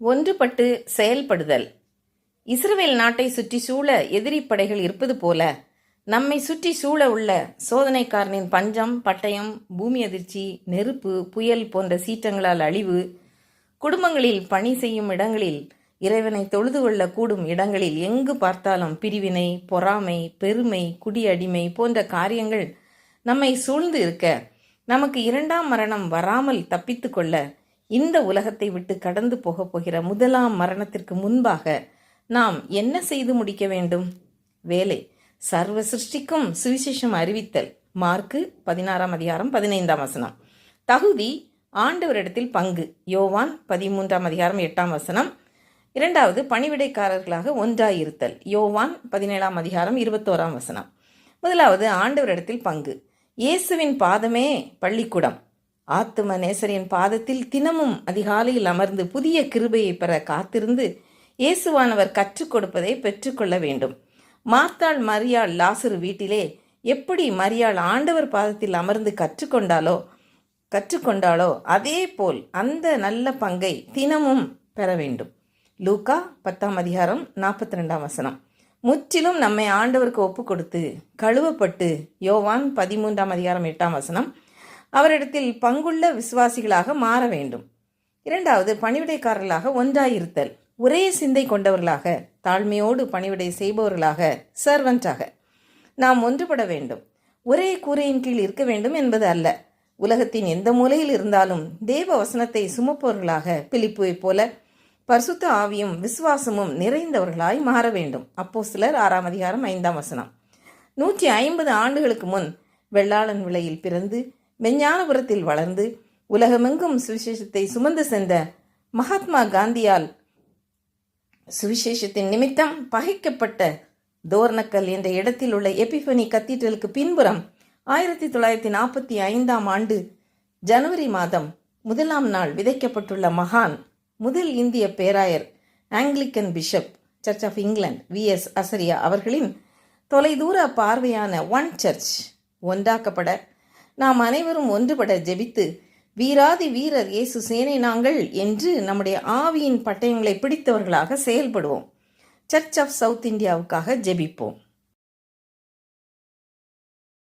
ஒன்றுபட்டு செயல்படுதல். இஸ்ரவேல் நாட்டை சுற்றி சூழ எதிரி படைகள் இருப்பது போல நம்மை சுற்றி சூழ உள்ள சோதனைக்காரனின் பஞ்சம் பட்டயம் பூமி அதிர்ச்சி நெருப்பு புயல் போன்ற சீற்றங்களால் அழிவு குடும்பங்களில் பணி செய்யும் இடங்களில் இறைவனை தொழுது கொள்ள கூடும் இடங்களில் எங்கு பார்த்தாலும் பிரிவினை பொறாமை பெருமை குடியடிமை போன்ற காரியங்கள் நம்மை சூழ்ந்து இருக்க நமக்கு இரண்டாம் மரணம் வராமல் தப்பித்து கொள்ள இந்த உலகத்தை விட்டு கடந்து போகப் போகிற முதலாம் மரணத்திற்கு முன்பாக நாம் என்ன செய்து முடிக்க வேண்டும்? வேலை. சர்வ சிருஷ்டிக்கும் சுவிசேஷம் அறிவித்தல். மார்க்கு பதினாறாம் அதிகாரம் பதினைந்தாம் வசனம். தகுதி ஆண்டவரிடத்தில் பங்கு. யோவான் பதிமூன்றாம் அதிகாரம் எட்டாம் வசனம். இரண்டாவது பணிவிடைக்காரர்களாக ஒன்றாயிருத்தல். யோவான் பதினேழாம் அதிகாரம் இருபத்தோராம் வசனம். முதலாவது ஆண்டவரிடத்தில் பங்கு. இயேசுவின் பாதமே பள்ளிக்கூடம். ஆத்தும நேசரின் பாதத்தில் தினமும் அதிகாலையில் அமர்ந்து புதிய கிருபையை பெற காத்திருந்து இயேசுவானவர் கற்றுக் கொடுப்பதை பெற்றுக்கொள்ள வேண்டும். மார்த்தாள் மரியாள் லாசரு வீட்டிலே எப்படி மரியாள் ஆண்டவர் பாதத்தில் அமர்ந்து கற்றுக்கொண்டாலோ கற்றுக்கொண்டாலோ அதே போல் அந்த நல்ல பங்கை தினமும் பெற வேண்டும். லூக்கா பத்தாம் அதிகாரம் நாற்பத்தி ரெண்டாம் வசனம். முற்றிலும் நம்மை ஆண்டவருக்கு ஒப்பு கொடுத்து கழுவப்பட்டு யோவான் பதிமூன்றாம் அதிகாரம் எட்டாம் வசனம். அவரிடத்தில் பங்குள்ள விசுவாசிகளாக மாற வேண்டும். இரண்டாவது பணிவிடைக்காரர்களாக ஒன்றாயிருத்தல். ஒரே சிந்தை கொண்டவர்களாக தாழ்மையோடு பணிவிடை செய்பவர்களாக சர்வன்டாக நாம் ஒன்றுபட வேண்டும். ஒரே கூரையின் கீழ் இருக்க வேண்டும் என்பது அல்ல. உலகத்தின் எந்த மூலையில் இருந்தாலும் தேவ வசனத்தை சுமப்பவர்களாக பிலிப்புவைப் போல பரிசுத்த ஆவியும் விசுவாசமும் நிறைந்தவர்களாய் மாற வேண்டும். அப்போ சிலர் ஆறாம் அதிகாரம் ஐந்தாம் வசனம். நூற்றி ஐம்பது ஆண்டுகளுக்கு முன் வெள்ளாளன் விலையில் பிறந்து மெஞ்ஞானபுரத்தில் வளர்ந்து உலகமெங்கும் சுவிசேஷத்தை சுமந்து சென்ற மகாத்மா காந்தியால் சுவிசேஷத்தின் நிமித்தம் பகைக்கப்பட்ட தோர்னக்கல் என்ற இடத்தில் உள்ள எபிஃபனி கத்தீட்ரலுக்கு பின்புறம் ஆயிரத்தி தொள்ளாயிரத்தி நாற்பத்தி ஐந்தாம் ஆண்டு ஜனவரி மாதம் முதலாம் நாள் விதைக்கப்பட்டுள்ள மகான் முதல் இந்திய பேராயர் Anglican bishop church of England V S Azariah அவர்களின் தொலைதூர பார்வையான ஒன் சர்ச் ஒன்றாக்கப்பட நாம் அனைவரும் ஒன்றுபட ஜெபித்து வீராதி வீரர் இயேசு சேனை நாங்கள் என்று நம்முடைய ஆவியின் பட்டயங்களை பிடித்தவர்களாக செயல்படுவோம். சர்ச் ஆஃப் சவுத் இந்தியாவுக்காக ஜெபிப்போம்.